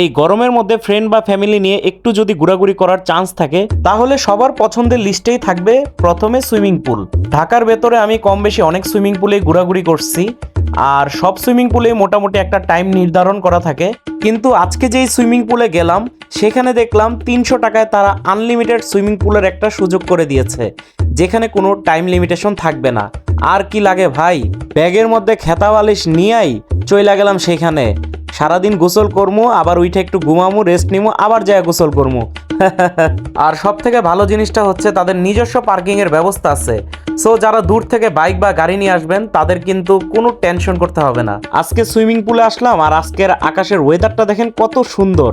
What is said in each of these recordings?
এই গরমের মধ্যে ফ্রেন্ড বা ফ্যামিলি নিয়ে একটু যদি ঘোরাঘুরি করার চান্স থাকে, তাহলে সবার পছন্দের লিস্টেই থাকবে প্রথমে সুইমিং পুল ঢাকার ভেতরে আমি কম বেশি অনেক সুইমিং পুলে ঘোরাঘুরি করছি, আর সব সুইমিং পুলে মোটামুটি একটা টাইম নির্ধারণ করা থাকে। কিন্তু আজকে যেই সুইমিং পুলে গেলাম, সেখানে দেখলাম তিনশো টাকায় তারা আনলিমিটেড সুইমিং পুলের একটা সুযোগ করে দিয়েছে, যেখানে কোনো টাইম লিমিটেশন থাকবে না। আর কি লাগে ভাই? ব্যাগের মধ্যে খেতা বালিশ নিয়েই চইলা গেলাম সেখানে। সারাদিন গোসল করমু, আবার উইঠে একটু ঘুমামু রেস্ট নিমু, আবার যায় গোসল করমু। আর সব থেকে ভালো জিনিসটা হচ্ছে তাদের নিজস্ব পার্কিং এর ব্যবস্থা আছে। সো যারা দূর থেকে বাইক বা গাড়ি নিয়ে আসবেন, তাদের কিন্তু কোনো টেনশন করতে হবে না। আজকে সুইমিং পুলে আসলাম, আর আজকের আকাশের ওয়েদারটা দেখেন কত সুন্দর।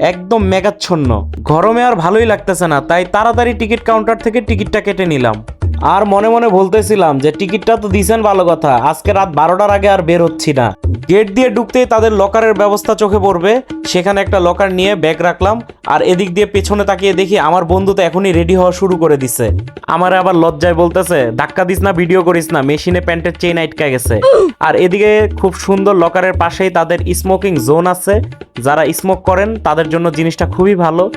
একদম মেঘাচ্ছন্ন। গরমে আর ভালোই লাগতেছে না, তাই তাড়াতাড়ি টিকিট কাউন্টার থেকে টিকিটটা কেটে নিলাম। আর মনে মনে বলতেছিলাম যে টিকিটটা তো দিছেন ভালো কথা। আজকে রাত বারোটার আগে আর বের হচ্ছি না। গেট দিয়ে ঢুকতেই তাদের লকারের ব্যবস্থা চোখে পড়বে। সেখানে একটা লকার নিয়ে ব্যাগ রাখলাম। আর এদিক দিয়ে পেছনে তাকিয়ে দেখি আমার বন্ধু তো এখনই রেডি হওয়া শুরু করে দিছে। আমার আবার লজ্জায় বলতেছে, ধাক্কা দিস না, ভিডিও করিস না, মেশিনে প্যান্টের চেইন আটকা গেছে। আর এদিকে খুব সুন্দর লকারের পাশেই তাদের স্মোকিং জোন আছে। যারা স্মোক করেন, তাদের জন্য জিনিসটা খুবই ভালো।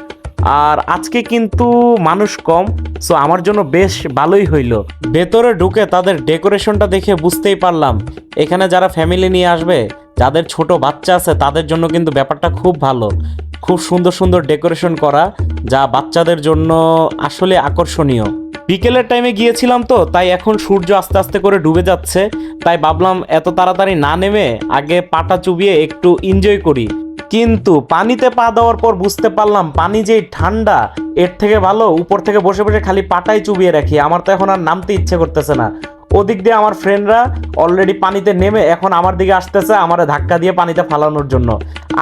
আর আজকে কিন্তু মানুষ কম সো আমার জন্য বেশ ভালোই হইল। ভেতরে ঢুকে তাদের ডেকোরেশনটা দেখে বুঝতেই পারলাম। এখানে যারা ফ্যামিলি নিয়ে আসবে, যাদের ছোট বাচ্চা আছে, তাদের জন্য কিন্তু ব্যাপারটা খুব ভালো। খুব সুন্দর সুন্দর ডেকোরেশন করা, যা বাচ্চাদের জন্য আসলে আকর্ষণীয়। বিকেলের টাইমে গিয়েছিলাম তো, তাই এখন সূর্য আস্তে আস্তে করে ডুবে যাচ্ছে। তাই ভাবলাম এত তাড়াতাড়ি না নেমে আগে পাটা চুবিয়ে একটু এনজয় করি। কিন্তু পানিতে পা দেওয়ার পর বুঝতে পারলাম পানি যে ঠান্ডা, এর থেকে ভালো উপর থেকে বসে বসে খালি পাটাই চুবিয়ে রাখি। আমার তো এখন আর নামতে ইচ্ছে করতেছে না। ওদিক দিয়ে আমার ফ্রেন্ডরা অলরেডি পানিতে নেমে এখন আমার দিকে আসতেছে আমার ধাক্কা দিয়ে পানিতে ফালানোর জন্য।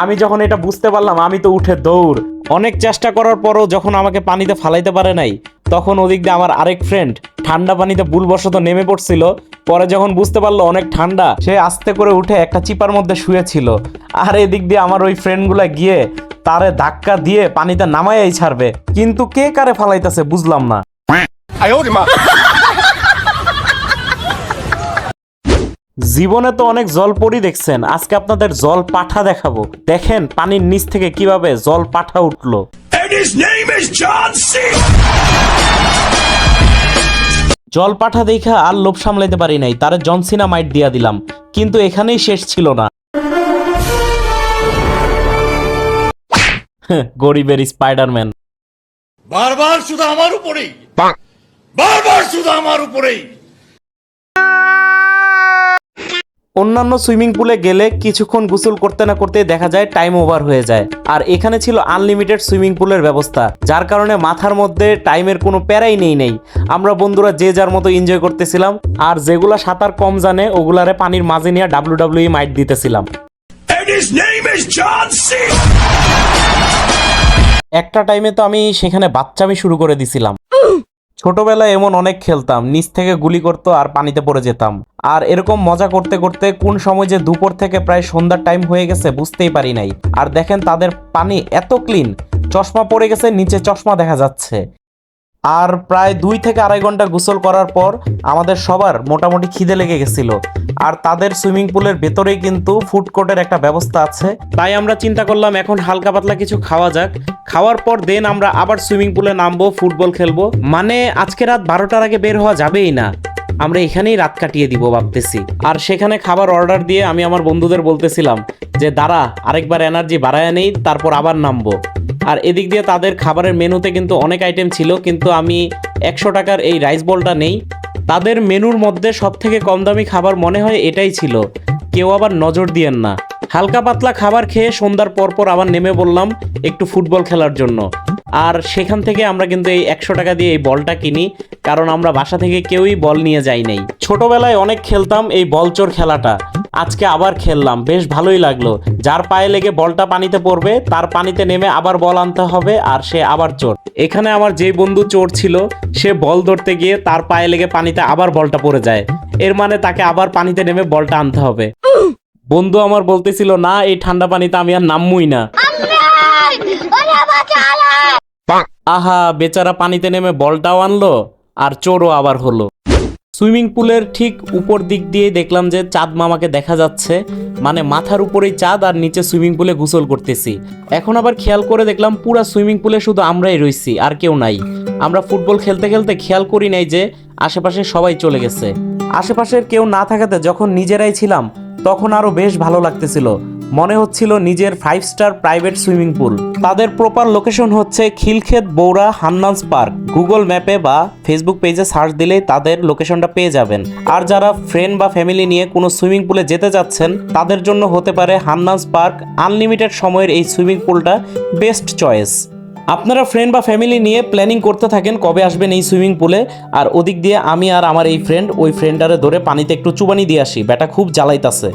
আমি যখন এটা বুঝতে পারলাম, আমি তো উঠে দৌড়। অনেক চেষ্টা করার পরও যখন আমাকে পানিতে ফালাইতে পারে নাই, তখন ওদিক দিয়ে আমার আরেক ফ্রেন্ড ঠান্ডা পানিতে ভুলবশত নেমে পড়ছিল। পরে যখন বুঝতে পারল অনেক ঠান্ডা সে আস্তে করে উঠে একটা চিপার মধ্যে শুয়েছিল। আর এদিক দিয়ে আমার ওই ফ্রেন্ডগুলো গিয়ে তারে ধাক্কা দিয়ে পানিতে নামাইয়াই ছাড়বে। কিন্তু কে কারে ফালাইতেছে বুঝলাম না। জীবনে তো অনেক জল পরি দেখছেন আজকে আপনাদের জল পাঠা দেখাবো। দেখেন পানির নিচ থেকে কীভাবে জল পাঠা উঠল। জল পাঠা দেখা আর লোভ সামলাইতে পারি নাই, তার জনসিনা মাইট দিয়া দিলাম, কিন্তু এখানেই শেষ ছিল না। গরিবের স্পাইডারম্যান। বারবার শুধু আমার উপরেই। বারবার শুধু আমার উপরেই। অন্যান্য সুইমিং পুলে গেলে কিছুক্ষণ গোসল করতে না করতে দেখা যায় টাইম ওভার হয়ে যায়। আর এখানে ছিল আনলিমিটেড সুইমিং পুলের ব্যবস্থা যার কারণে মাথার মধ্যে টাইমের কোনো প্যারাই নেই নেই। আমরা বন্ধুরা যে যার মতো এনজয় করতেছিলাম আর যেগুলা সাঁতার কম জানে ওগুলারে পানির মাঝে নিয়ে ডাব্লিউ ডাব্লিউ মাইট দিতেছিলাম. একটা টাইমে তো আমি সেখানে বাচ্চামি শুরু করে দিছিলাম। ছোটবেলায় এমন অনেক খেলতাম, নিচ থেকে গুলি করত আর পানিতে পড়ে যেতাম। আর এরকম মজা করতে করতে কোন সময় যে দুপুর থেকে প্রায় সন্ধ্যার টাইম হয়ে গেছে বুঝতেই পারি নাই। আর দেখেন তাদের পানি এত ক্লিন চশমা পড়ে গেছে, নিচে চশমা দেখা যাচ্ছে। আর প্রায় দুই থেকে আড়াই ঘণ্টা গোসল করার পর আমাদের সবার মোটামুটি খিদে লেগে গেছিল। আর তাদের সুইমিং পুলের ভেতরেই কিন্তু ফুড কোর্টের একটা ব্যবস্থা আছে। তাই আমরা চিন্তা করলাম, এখন হালকা পাতলা কিছু খাওয়া যাক। খাওয়ার পর দেন আমরা আবার সুইমিং পুলে নামবো, ফুটবল খেলব। মানে আজকে রাত বারোটার আগে বের হওয়া যাবেই না। আমরা এখানেই রাত কাটিয়ে দিব ভাবতেছি। আর সেখানে খাবার অর্ডার দিয়ে আমি আমার বন্ধুদের বলতেছিলাম যে, দাঁড়া, আরেকবার এনার্জি বাড়ায় নেই, তারপর আবার নামবো। আর এদিক দিয়ে তাদের খাবারের মেনুতে কিন্তু অনেক আইটেম ছিল, কিন্তু আমি একশো টাকার এই রাইস বলটা নেই। তাদের মেনুর মধ্যে সব থেকে কম দামি খাবার মনে হয় এটাই ছিল। কেউ আবার নজর দিয়েন না। হালকা পাতলা খাবার খেয়ে সন্ধ্যার পর পর আবার নেমে বললাম, একটু ফুটবল খেলার জন্য। আর সেখান থেকে আমরা কিন্তু এই একশো টাকা দিয়ে এই বলটা কিনি, কারণ আমরা বাসা থেকে কেউই বল নিয়ে যাই নাই। ছোটবেলায় অনেক খেলতাম এই বলচোর খেলাটা। আজকে আবার খেললাম, বেশ ভালোই লাগল। যার পায়ে লেগে বলটা পানিতে পড়বে, তার পানিতে নেমে আবার বল আনতে হবে আর সে আবার চোর এখানে আমার যে বন্ধু চোর ছিল, সে বল ধরতে গিয়ে তার পায়ে লেগে পানিতে আবার বলটা পড়ে যায়। এর মানে তাকে আবার পানিতে নেমে বলটা আনতে হবে। বন্ধু আমার বলতেছিল, না, এই ঠান্ডা পানিতে আমি আর নামমুই না। আহা, বেচারা পানিতে নেমে বলটাও আনলো আর চোরও আবার হলো। সুইমিং পুলের ঠিক উপর দিক দিয়ে দেখলাম যে চাঁদ মামাকে দেখা যাচ্ছে। মানে মাথার উপরেই চাঁদ আর নিচে সুইমিং পুলে গোসল করতেছি। এখন আবার খেয়াল করে দেখলাম পুরা সুইমিং পুলে শুধু আমরাই রইছি, আর কেউ নাই। আমরা ফুটবল খেলতে খেলতে খেয়াল করি নাই যে আশেপাশে সবাই চলে গেছে। আশেপাশের কেউ না থাকাতে যখন নিজেরাই ছিলাম, তখন আরও বেশ ভালো লাগতেছিল। মনে হচ্ছিল নিজের five star private swimming pool তাদের প্রপার লোকেশন হচ্ছে খিলক্ষেত, বৌরা, হান্নান্স পার্ক। গুগল ম্যাপে বা ফেসবুক পেজে সার্চ দিলেই তাদের লোকেশনটা পেয়ে যাবেন। আর যারা ফ্রেন্ড বা ফ্যামিলি নিয়ে কোনো সুইমিং পুলে যেতে যাচ্ছেন, তাদের জন্য হতে পারে হান্নান্স পার্ক আনলিমিটেড সময়ের এই সুইমিং পুলটা বেস্ট চয়েস আপনারা ফ্রেন্ড বা ফ্যামিলি নিয়ে প্ল্যানিং করতে থাকেন কবে আসবেন এই সুইমিং পুলে আর ওদিক দিয়ে আমি আর আমার এই ফ্রেন্ড ওই ফ্রেন্ডারে ধরে পানিতে একটু চুবানি দিয়ে আসি। ব্যাটা খুব জ্বালাইতাছে।